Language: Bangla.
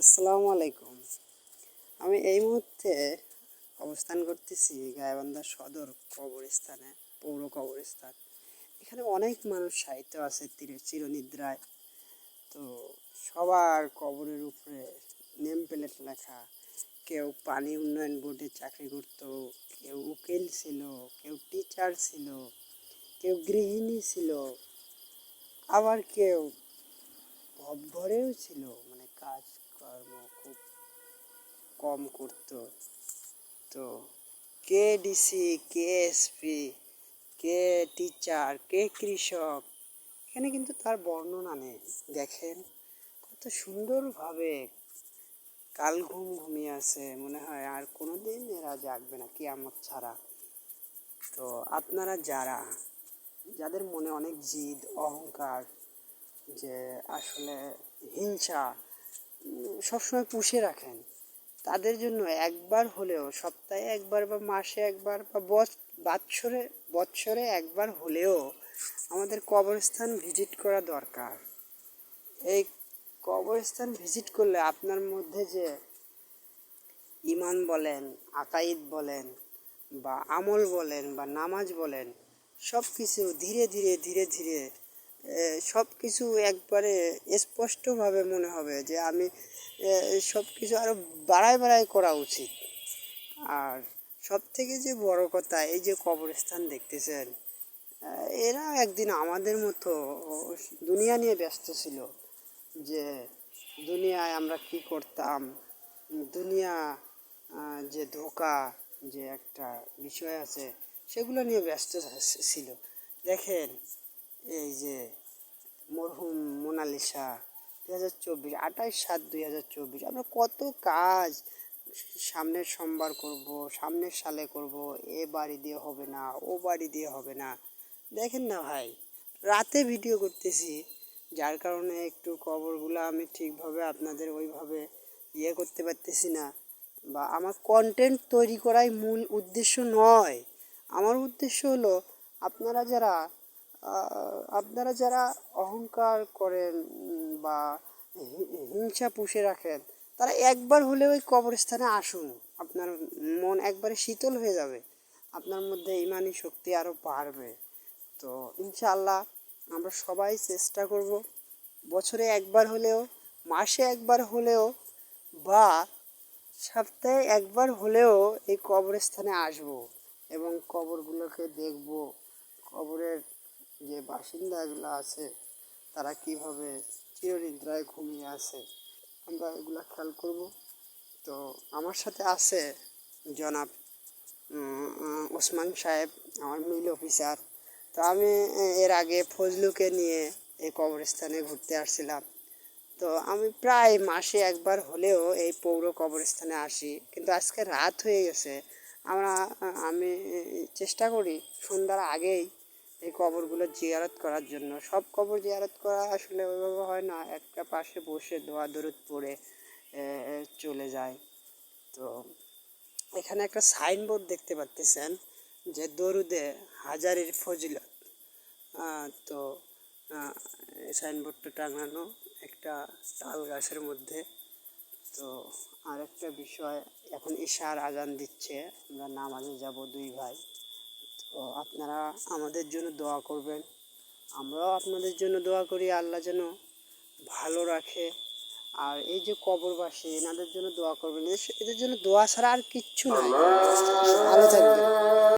আসসালামু আলাইকুম। আমি এই মুহূর্তে অবস্থান করতেছি গাইবান্ধা সদর কবরস্থানে, পৌর কবরস্থান। এখানে অনেক মানুষ সাহিত্য আছে তীরে চিরনিদ্রায়। তো সবার কবরের উপরে নেম প্লেট লেখা, কেউ পানি উন্নয়ন বোর্ডে চাকরি করত, কেউ উকিল ছিল, কেউ টিচার ছিল, কেউ গৃহিণী ছিল, আবার কেউ ঘরেও ছিল মানে কাজকর্ম খুব কম করতো তো কে ডিসি কে এসপি কে টিচার কে কৃষক, এখানে কিন্তু তার বর্ণনা নেই। দেখেন, কত সুন্দরভাবে কাল ঘুম ঘুমিয়ে আছে, মনে হয় আর কোনোদিন এরা জাগবে না কি আমার ছাড়া। তো আপনারা যারা, যাদের মনে অনেক জিদ, অহংকার, যে আসলে হিংসা সবসময় পুষে রাখেন। তাদের জন্য একবার হলেও, সপ্তাহে একবার বা মাসে একবার বা বাৎসরে, বৎসরে একবার হলেও আমাদের কবরস্থান ভিজিট করা দরকার। এই কবরস্থান ভিজিট করলে আপনার মধ্যে যে ইমান বলেন, আকাইদ বলেন, বা আমল বলেন, বা নামাজ বলেন সব কিছু ধীরে ধীরে ধীরে ধীরে সব কিছু একবারে স্পষ্টভাবে মনে হবে যে আমি সব কিছু আরও বাড়ায় বাড়ায় করা উচিত। আর সব থেকে যে বড় কথা, এই যে কবরস্থান দেখতেছেন এরা একদিন আমাদের মতো দুনিয়া নিয়ে ব্যস্ত ছিল যে দুনিয়ায় আমরা কি করতাম, দুনিয়া যে ধোকা, যে একটা বিষয় আছে, সেগুলো নিয়ে ব্যস্ত ছিল। দেখেন এই যে মরহুম মোনালিসা দুই হাজার চব্বিশ, আঠাশ সাত দুই হাজার চব্বিশ। আমরা কত কাজ সামনের সোমবার করব, সামনের সালে করব, এ বাড়ি দিয়ে হবে না, ও বাড়ি দিয়ে হবে না। দেখেন না ভাই, রাতে ভিডিও করতেছি, যার কারণে একটু কবরগুলো আমি ঠিকভাবে আপনাদের ওইভাবে ইয়ে করতে পারতেছি না। বা আমার কন্টেন্ট তৈরি করাই মূল উদ্দেশ্য নয়। আমার উদ্দেশ্য হলো, আপনারা যারা আপনারা যারা অহংকার করেন বা হিংসা পুষে রাখেন, তারা একবার হলে ওই কবরস্থানে আসুন। আপনার মন একবারে শীতল হয়ে যাবে। আপনার মধ্যে ইমানি শক্তি আরও বাড়বে। তো ইনশাআল্লাহ আমরা সবাই চেষ্টা করব বছরে একবার হলেও, মাসে একবার হলেও, বা সপ্তাহে একবার হলেও এই কবরস্থানে আসব এবং কবরগুলোকে দেখব। কবরের যে বাসিন্দাগুলো আছে, তারা কীভাবে চিরনিদ্রায় ঘুমিয়ে আছে, আমরা এগুলো খেয়াল করব। তো আমার সাথে আছে জনাব ওসমান সাহেব, আমার মিল অফিসার। তো আমি এর আগে ফজলুকে নিয়ে এই কবরস্থানে ঘুরতে আসছিলাম। তো আমি প্রায় মাসে একবার হলেও এই পৌর কবরস্থানে আসি, কিন্তু আজকে রাত হয়ে গেছে। আমরা, আমি চেষ্টা করি সন্ধ্যার আগেই এই কবরগুলো জিয়ারত করার জন্য। সব কবর জিয়ারত করা আসলে ওইভাবে হয় না, একটা পাশে বসে দোয়া দরুদ পড়ে চলে যায়। তো এখানে একটা সাইনবোর্ড দেখতে পাচ্ছেন যে দরুদে হাজারের ফজিলত। তো সাইনবোর্ডটা টাঙানো একটা তাল গাছের মধ্যে। তো আরেকটা বিষয়, এখন ঈশার আজান দিচ্ছে, আমরা নামাজে যাব দুই ভাই। তো আপনারা আমাদের জন্য দোয়া করবেন। আমরাও আপনাদের জন্য দোয়া করি, আল্লাহ যেন ভালো রাখে। আর এই যে কবরবাসী, এনাদের জন্য দোয়া করবেন। এদের- জন্য দোয়া ছাড়া আর কিচ্ছু নাই। ভালো থাকবেন।